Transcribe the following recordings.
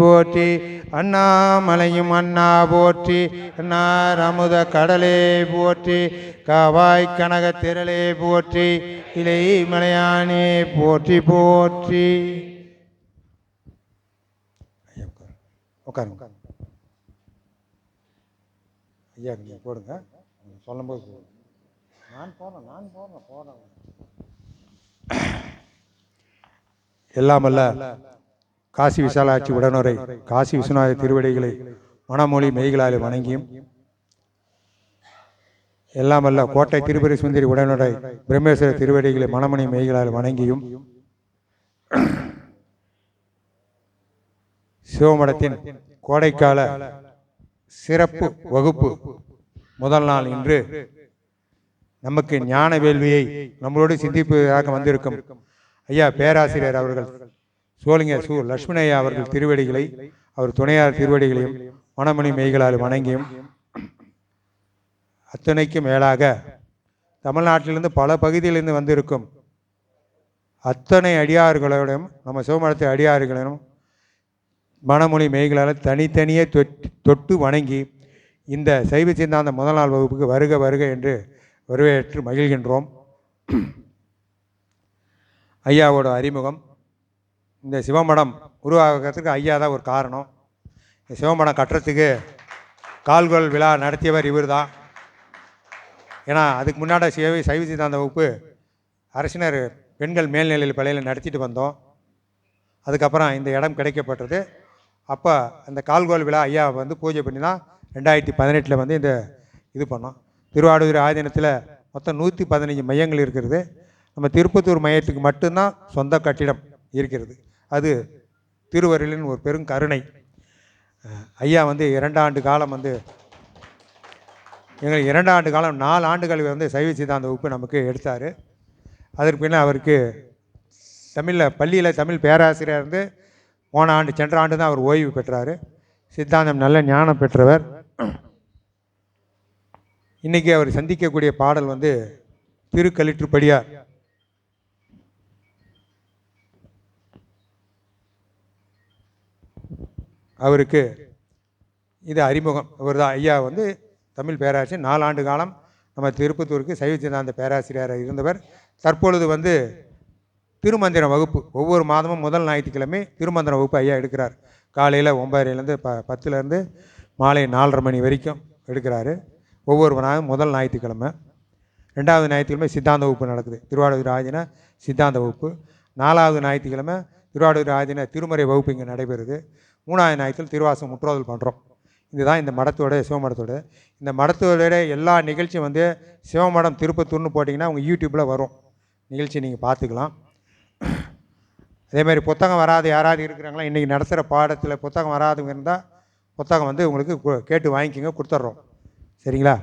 போற்றி அண்ணாமலையும் அண்ணா போற்றி அண்ணார் அமுத கடலே போற்றி காவாய் கனக திரளே போற்றி இலை மலையானே போற்றி போற்றி. உட்காருங்க. உட்காருங்க. ஐயா நீங்கள் போடுங்க. சொல்லும்போது போடுங்க. நான் போடுறேன் நான் போடுறேன் போடுறேன். எல்லாமல்ல காசி விசாலாட்சி உடனுரை காசி விஸ்வநாத திருவடிகளை மனமொழி மெய்களால் வணங்கியும். எல்லாமல்ல கோட்டை திருப்பதி சுந்தரி உடனுரை பிரம்மேஸ்வர திருவடிகளை மணமணி மெய்களால் வணங்கியும். சிவமடத்தின் கோடைக்கால சிறப்பு வகுப்பு முதல் நாள் இன்று நமக்கு ஞான வேள்வியை நம்மளோடு சிந்திப்பதாக வந்திருக்கும். ஐயா பேராசிரியர் அவர்கள் சோழிங்க சு லட்சுமணையா அவர்கள் திருவடிகளை அவர் துணையார் திருவடிகளையும் மணமணி மெய்களால் வணங்கியும் அத்தனைக்கு மேலாக தமிழ்நாட்டிலிருந்து பல பகுதியிலிருந்து வந்திருக்கும் அத்தனை அடியார்களோடும் நம்ம சிவமடத்து அடியார்களிடம் மணமொழி மெய்களால் தனித்தனியே தொட்டு தொட்டு வணங்கி இந்த சைவ சிந்தாந்த முதல் நாள் வகுப்புக்கு வருக வருக என்று வரவேற்று மகிழ்கின்றோம். ஐயாவோட அறிமுகம். இந்த சிவமடம் உருவாகிறதுக்கு ஐயா தான் ஒரு காரணம். இந்த சிவமடம் கட்டுறதுக்கு கால்கோல் விழா நடத்தியவர் இவர் தான் ஏன்னா அதுக்கு முன்னாடி சிவ சைவ சித்தாந்த வகுப்பு அரசினர் பெண்கள் மேல்நிலையில் பள்ளியில் நடத்திட்டு வந்தோம். அதுக்கப்புறம் இந்த இடம் கிடைக்கப்பட்டது. அப்போ அந்த கால்கோல் விழா ஐயா வந்து பூஜை பண்ணி தான் ரெண்டாயிரத்தி பதினெட்டில் வந்து இந்த இது பண்ணோம். திருவாரூர் ஆதீனத்தில் மொத்தம் நூற்றி பதினஞ்சு மையங்கள் இருக்கிறது. நம்ம திருப்பத்தூர் மையத்துக்கு மட்டும்தான் சொந்த கட்டிடம் இருக்கிறது. அது திருவருளின் ஒரு பெரும் கருணை ஐயா வந்து இரண்டாண்டு காலம் வந்து எங்களுக்கு இரண்டாண்டு காலம் நாலு ஆண்டுகள் வந்து சைவ சித்தாந்த வகுப்பு நமக்கு எடுத்தார். அதற்கு பின்ன அவருக்கு தமிழில் பள்ளியில் தமிழ் பேராசிரியர் இருந்து போன ஆண்டு சென்ற ஆண்டு தான் அவர் ஓய்வு பெற்றார். சித்தாந்தம் நல்ல ஞானம் பெற்றவர். இன்றைக்கி அவர் சந்திக்கக்கூடிய பாடல் வந்து திருக்கலிற்றுப்படியார். அவருக்கு இது அறிமுகம். இவர் தான் ஐயா வந்து தமிழ் பேராசிரியர். நாலாண்டு காலம் நம்ம திருப்பத்தூருக்கு சைவ சித்தாந்த பேராசிரியராக இருந்தவர். தற்பொழுது வந்து திருமந்திரம் வகுப்பு ஒவ்வொரு மாதமும் முதல் ஞாயிற்றுக்கிழமை திருமந்திரம் வகுப்பு ஐயா எடுக்கிறார். காலையில் ஒன்பதரைலேருந்து ப பத்துலேருந்து மாலை நாலரை மணி வரைக்கும் எடுக்கிறாரு. ஒவ்வொரு நாளும் முதல் ஞாயிற்றுக்கிழமை. ரெண்டாவது ஞாயிற்றுக்கிழமை சித்தாந்த வகுப்பு நடக்குது. திருவாரூர் ஆதின சித்தாந்த வகுப்பு. நாலாவது ஞாயிற்றுக்கிழமை திருவாரூர் ஆதின திருமறை வகுப்பு இங்கே நடைபெறுது. மூணாவது ஞாயிற்றில் திருவாசம் முற்றோதல் பண்ணுறோம் இதுதான் இந்த மடத்தோட சிவமடத்தோட. இந்த மடத்தோட எல்லா நிகழ்ச்சியும் வந்து சிவமடம் திருப்பத்தூர்னு போட்டிங்கன்னா உங்கள் யூடியூப்பில் வரும். நிகழ்ச்சி நீங்கள் பார்த்துக்கலாம். அதேமாதிரி புத்தகம் வராது யாராவது இருக்கிறாங்களா இன்றைக்கி நடத்துகிற பாடத்தில் புத்தகம் வராதவங்க இருந்தால் புத்தகம் வந்து உங்களுக்கு கேட்டு வாங்கிக்கோங்க கொடுத்துட்றோம். சரிங்களா?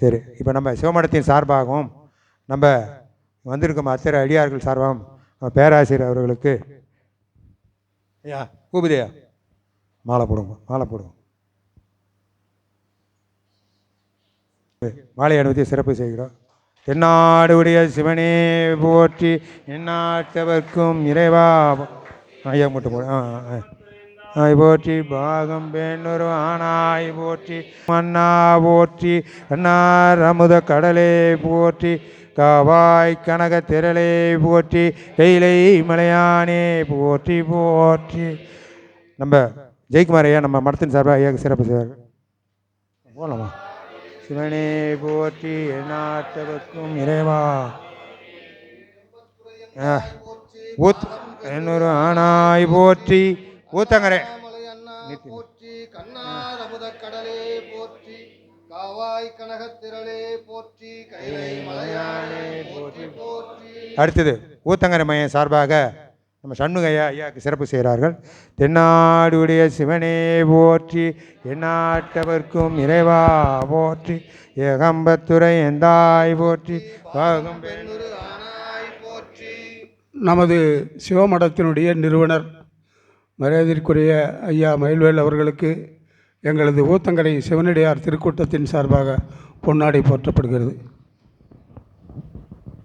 சரி இப்போ நம்ம சிவமடத்தின் சார்பாகவும் நம்ம வந்திருக்கும் அத்தனை அடியார்கள் சார்பாகவும் பேராசிரியர் அவர்களுக்கு ஐயா கூபுதையா மாலை போடுங்க மாலை போடுங்க. மாலை அனுமதி சிறப்பு செய்கிறோம். தென்னாடு உடைய சிவனே போற்றி எந்நாட்டவர்க்கும் இறைவா. ஐயா மட்டும் போடு ஆ ஆ, ஆய் போற்றி பாகம் பெண்ணொரு ஆனாய் போற்றி மன்னா போற்றி அன்னார் அமுத கடலே போற்றி காவாய் கனக திரளே போற்றி கைலை மலையானே போற்றி போற்றி. நம்ம ஜெயக்குமார் ஐயா நம்ம மடத்தின் சார்பாக ஐயாவுக்கு சிறப்பு செய்வார். போகலாமா சிவனே போற்றி எந்நாட்டவர்க்கும் இறைவா. ஊத் என்னொரு ஆனாய் போற்றி ஊத்தங்கரே. போற்றி கண்ணார் அமுத கடலே போற்றி காவாய் கனகத்திரளே போற்றி கைலை மலையானே போற்றி போற்றி அடுத்தது ஊத்தங்கரை மையம் சார்பாக நம்ம சண்முகையா ஐயாவுக்கு சிறப்பு செய்கிறார்கள். தென்னாடுடைய சிவனே போற்றி எந்நாட்டவர்க்கும் இறைவா போற்றி ஏகம்பத்துறை எந்தாய் போற்றி போற்றி. நமது சிவமடத்தினுடைய நிறுவனர் மரியாதைக்குரிய ஐயா மயில்வேல் அவர்களுக்கு எங்களது ஊத்தங்கரை சிவனடியார் திருக்கூட்டத்தின் சார்பாக பொன்னாடை போற்றப்படுகிறது.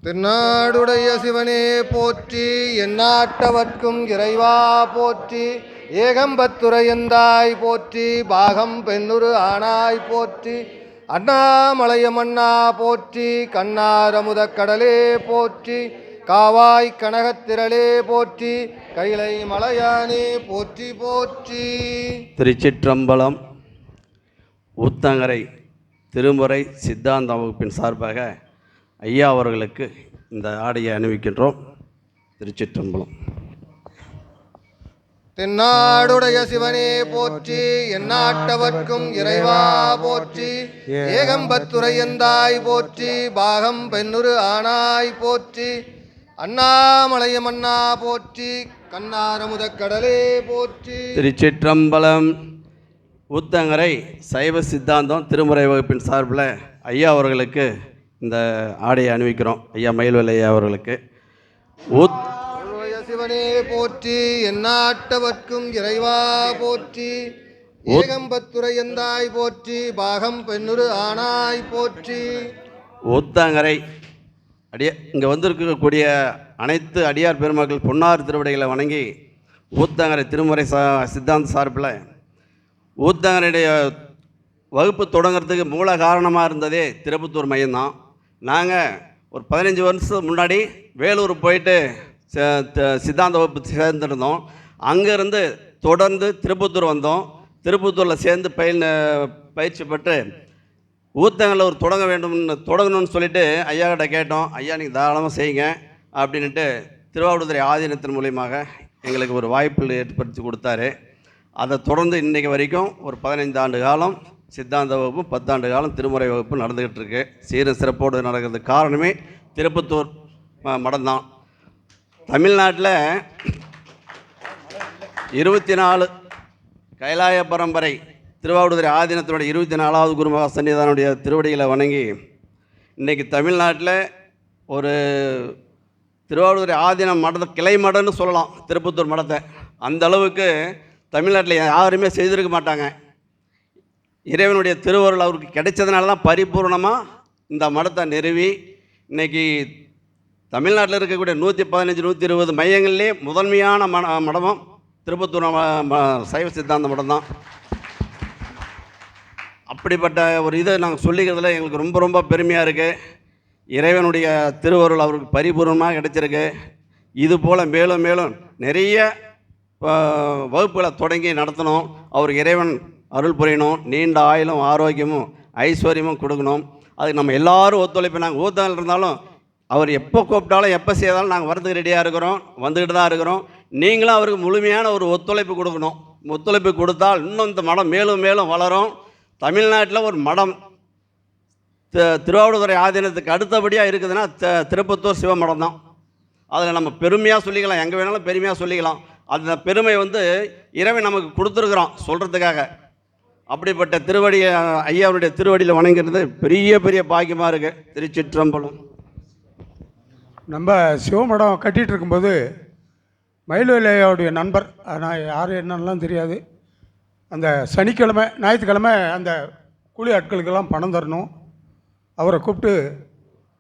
திருநாடுடைய சிவனே போற்றி எந்நாட்டவர்க்கும் இறைவா போற்றி ஏகம்பத்துரையந்தாய் போற்றி பாகம் பெண்ணுரு ஆனாய் போற்றி அண்ணாமலையமண்ணா போற்றி கண்ணாரமுத கடலே போற்றி காவாய் கனகத்திரளே போற்றி கைலை மலையானே போற்றி போற்றி. திருச்சிற்றம்பலம் ஊத்தங்கரை திருமுறை சித்தாந்த வகுப்பின் சார்பாக ஐயா அவர்களுக்கு இந்த ஆடையை அணிவிக்கின்றோம். திருச்சிற்றம்பலம். தென்னாடுடைய சிவனே போற்றி எந்நாட்டவர்க்கும் இறைவா போற்றி ஏகம்பத்துரையந்தாய் போற்றி பாகம் பெண்ணுரு ஆனாய் போற்றி அண்ணாமலையமண்ணா போற்றி கண்ணாரமுதக் கடலே போற்றி. திருச்சிற்றம்பலம் ஊத்தங்கரை சைவ சித்தாந்தம் திருமுறை வகுப்பின் சார்பில் ஐயா அவர்களுக்கு இந்த ஆடையை அணிவிக்கிறோம். ஐயா மயில்வேல் அவர்களுக்கு. ஊத் சிவனே போற்றி எந்நாட்டவர்க்கும் இறைவா போற்றி ஏகம்பத்துரையந்தாய் போற்றி பாகம் பெண்ணுரு ஆனாய் போற்றி. ஊத்தாங்கரை. அடிய இங்கே வந்திருக்கக்கூடிய அனைத்து அடியார் பெருமக்கள் பொன்னார் திருவடிகளை வணங்கி ஊத்தாங்கரை திருமுறை சா சித்தாந்த சார்பில் ஊத்தாங்கரையுடைய வகுப்பு தொடங்குறதுக்கு மூல காரணமாக இருந்ததே திருப்பத்தூர் மையம்தான். நாங்கள் ஒரு பதினஞ்சு வருஷத்துக்கு முன்னாடி வேலூர் போயிட்டு த- சித்தாந்த வகுப்பு சேர்ந்துருந்தோம். அங்கேருந்து தொடர்ந்து திருப்பத்தூர் வந்தோம். திருப்பத்தூரில் சேர்ந்து பயில் பயிற்சி பெற்று ஊத்தங்களில் ஒரு தொடங்க வேண்டும்னு தொடங்கணும்னு சொல்லிட்டு ஐயா கிட்ட கேட்டோம். ஐயா நீங்கள் தாராளமாக செய்யுங்க அப்படின்ட்டு திருவாவூதுறை ஆதீனத்தின் மூலியமாக எங்களுக்கு ஒரு வாய்ப்பு ஏற்படுத்தி கொடுத்தாரு. அதை தொடர்ந்து இன்றைக்கு வரைக்கும் ஒரு பதினைந்து ஆண்டு காலம் சித்தாந்த வகுப்பு பத்தாண்டு காலம் திருமுறை வகுப்பு நடந்துக்கிட்டு இருக்கு சீரும் சிறப்போடு நடக்கிறதுக்கு காரணமே திருப்பத்தூர் மடந்தான். தமிழ்நாட்டில் இருபத்தி நாலு கைலாய பரம்பரை திருவாவூதுறை ஆதீனத்தினுடைய இருபத்தி நாலாவது குருமகா சன்னிதானுடைய திருவடிகளை வணங்கி இன்றைக்கி தமிழ்நாட்டில் ஒரு திருவாவூதுறை ஆதீனம் மடத்தை கிளை மடம்னு சொல்லலாம் திருப்பத்தூர் மடத்தை. அந்த அளவுக்கு தமிழ்நாட்டில் யாருமே செய்திருக்க மாட்டாங்க. இறைவனுடைய திருவருள் அவருக்கு கிடைச்சதுனால தான் பரிபூர்ணமாக இந்த மடத்தை நிறுவி இன்றைக்கி தமிழ்நாட்டில் இருக்கக்கூடிய நூற்றி பதினஞ்சு நூற்றி இருபது மையங்கள்லேயே முதன்மையான மட மடமும் திருப்பத்தூர் ம- சைவ சித்தாந்த மடம் தான் அப்படிப்பட்ட ஒரு இதை நாங்கள் சொல்லிக்கிறதுல எங்களுக்கு ரொம்ப ரொம்ப பெருமையாக இருக்குது இறைவனுடைய திருவருள் அவருக்கு பரிபூர்ணமாக கிடைச்சிருக்கு. இது போல் மேலும் மேலும் நிறைய வகுப்புகளை தொடங்கி நடத்தணும். அவர் இறைவன் அருள் புரியணும் நீண்ட ஆயுளும் ஆரோக்கியமும் ஐஸ்வர்யமும் கொடுக்கணும். அதுக்கு நம்ம எல்லாரும் ஒத்துழைப்பு. நாங்கள் ஊத்தங்கள் இருந்தாலும் அவர் எப்போ கூப்பிட்டாலும் எப்போ செய்தாலும் நாங்கள் வரதுக்கு ரெடியாக இருக்கிறோம். வந்துக்கிட்டு தான் இருக்கிறோம். நீங்களும் அவருக்கு முழுமையான ஒரு ஒத்துழைப்பு கொடுக்கணும். ஒத்துழைப்பு கொடுத்தால் இன்னும் இந்த மடம் மேலும் மேலும் வளரும். தமிழ்நாட்டில் ஒரு மடம். தி- ஆதீனத்துக்கு அடுத்தபடியாக இருக்குதுன்னா த- திருப்பத்தூர் சிவமடம் தான். அதில் நம்ம பெருமையாக சொல்லிக்கலாம். எங்கே வேணாலும் பெருமையாக சொல்லிக்கலாம். அந்த பெருமை வந்து இறைவன் நமக்கு கொடுத்துருக்குறோம் சொல்கிறதுக்காக அப்படிப்பட்ட திருவடி ஐயாவுடைய திருவடியில் வணங்குறது பெரிய பெரிய பாக்கியமாக இருக்குது திருச்சிற்றம்பலம். நம்ம சிவமடம் கட்டிகிட்டு இருக்கும்போது மயில்வேலையோடைய நண்பர் ஆனால் யார் என்னன்னெலாம் தெரியாது. அந்த சனிக்கிழமை ஞாயிற்றுக்கிழமை அந்த கூலி ஆட்களுக்கெல்லாம் பணம் தரணும். அவரை கூப்பிட்டு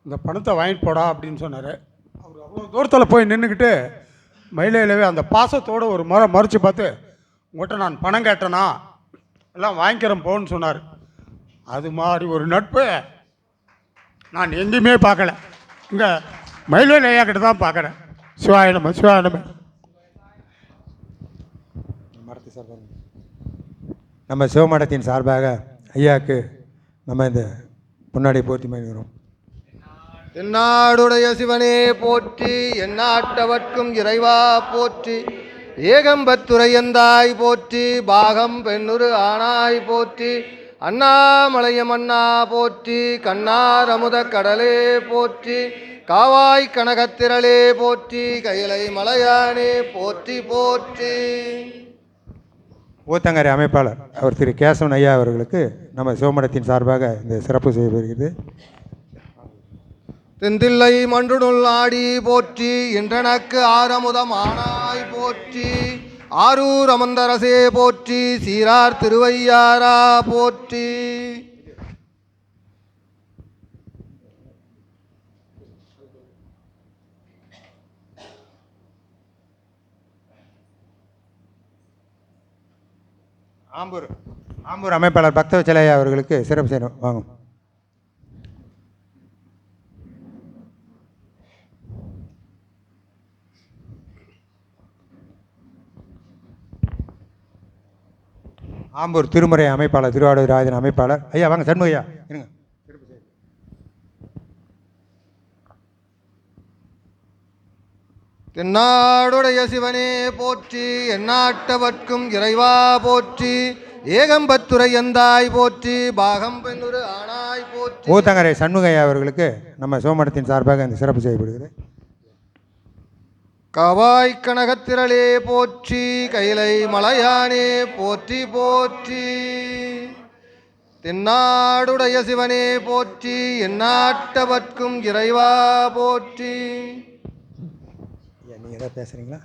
இந்த பணத்தை வாங்கிட்டு போடா அப்படின்னு சொன்னார். அவர் அவ்வளோ தூரத்தில் போய் நின்றுக்கிட்டு மயிலையிலவே அந்த பாசத்தோடு ஒரு முறை மறைச்சி பார்த்து உங்கள்கிட்ட நான் பணம் கேட்டேனா? எல்லாம் வாங்கிக்கிறேன் போன்னு சொன்னார். அது மாதிரி ஒரு நட்பு நான் எங்கேயுமே பார்க்கல. இங்கே மயில்வேல் ஐயா கிட்ட தான் பார்க்குறேன். சிவாயணம் சிவாயணம் மடத்து சார்பாக நம்ம சிவமடத்தின் சார்பாக ஐயாவுக்கு நம்ம இந்த பொன்னாடை போர்த்தி மகிழ்கிறோம் தென்னாடுடைய சிவனே போற்றி எந்நாட்டவர்க்கும் இறைவா போற்றி. ஏகம்பத்துரையந்தாய் போற்றி பாகம் பெண்ணுரு ஆனாய் போற்றி அண்ணாமலையமண்ணா போற்றி கண்ணார் அமுத கடலே போற்றி காவாய் கனகத்திரளே போற்றி கைலை மலையானே போற்றி போற்றி. ஊத்தங்கரை அமைப்பாளர் அவர் திரு கேசவன் ஐயா அவர்களுக்கு நம்ம சிவமடத்தின் சார்பாக இந்த சிறப்பு செய்யப்படுகிறது தெந்தில்லை மன்றுனுள் ஆடி போற்றி என்றனக்கு ஆரமுதம் ஆனாய் போற்றி. ஆரூர் அமந்தரசே போற்றி. சீரார் திருவையாரா போற்றி. ஆம்பூர் ஆம்பூர் அமைப்பாளர் பக்தவச்சலையா அவர்களுக்கு சிறப்பு செய்யணும் வாங்கும் ஆம்பூர் திருமுறை அமைப்பாளர் திருவாரூர் ராஜன் அமைப்பாளர். ஐயா வாங்க சண்முக ஐயா இருங்க. தென்னாடுடைய சிவனே போற்றி எந்நாட்டவர்க்கும் இறைவா போற்றி ஏகம்பத்துரை எந்தாய் போற்றி பாகம் பெண்ணுரு ஆனாய் போற்றி. ஊத்தங்கரை சண்முக ஐயா அவர்களுக்கு நம்ம சிவமடத்தின் சார்பாக இந்த சிறப்பு செய்யப்படுகிறது. கவாய் கனகத்திரளே போற்றி கைலை மலையானே போற்றி போற்றி. தென்னாடுடைய சிவனே போற்றி எந்நாட்டவர்க்கும் இறைவா போற்றி. ஐயா நீங்கள் ஏதாவது பேசுகிறீங்களா